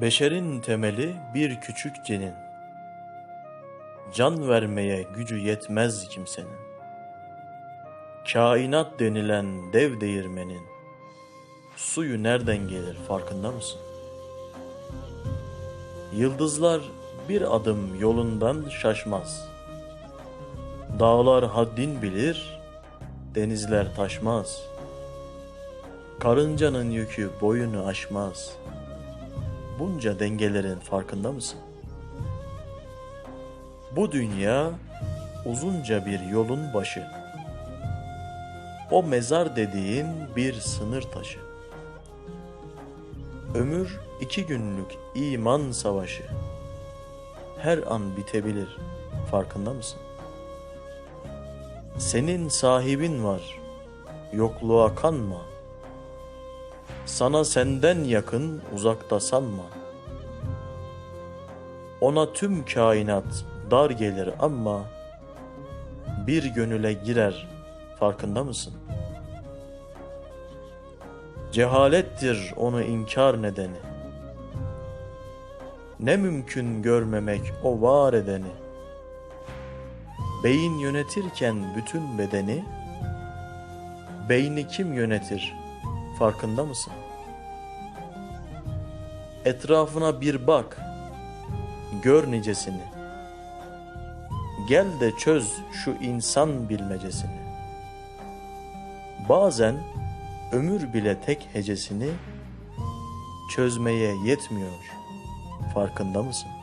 Beşerin temeli bir küçük cenin. Can vermeye gücü yetmez kimsenin. Kainat denilen dev değirmenin suyu nereden gelir farkında mısın? Yıldızlar bir adım yolundan şaşmaz. Dağlar haddin bilir, denizler taşmaz. Karıncanın yükü boyunu aşmaz.'' Bunca dengelerin farkında mısın? Bu dünya uzunca bir yolun başı. O mezar dediğin bir sınır taşı. Ömür iki günlük iman savaşı. Her an bitebilir. Farkında mısın? Senin sahibin var. Yokluğa kanma. Sana senden yakın uzakta sanma. Ona tüm kainat dar gelir ama bir gönüle girer farkında mısın? Cehalettir onu inkar nedeni. Ne mümkün görmemek o var edeni. Beyin yönetirken bütün bedeni, beyni kim yönetir farkında mısın? Etrafına bir bak, gör nicesini. Gel de çöz şu insan bilmecesini. Bazen ömür bile tek hecesini çözmeye yetmiyor. Farkında mısın?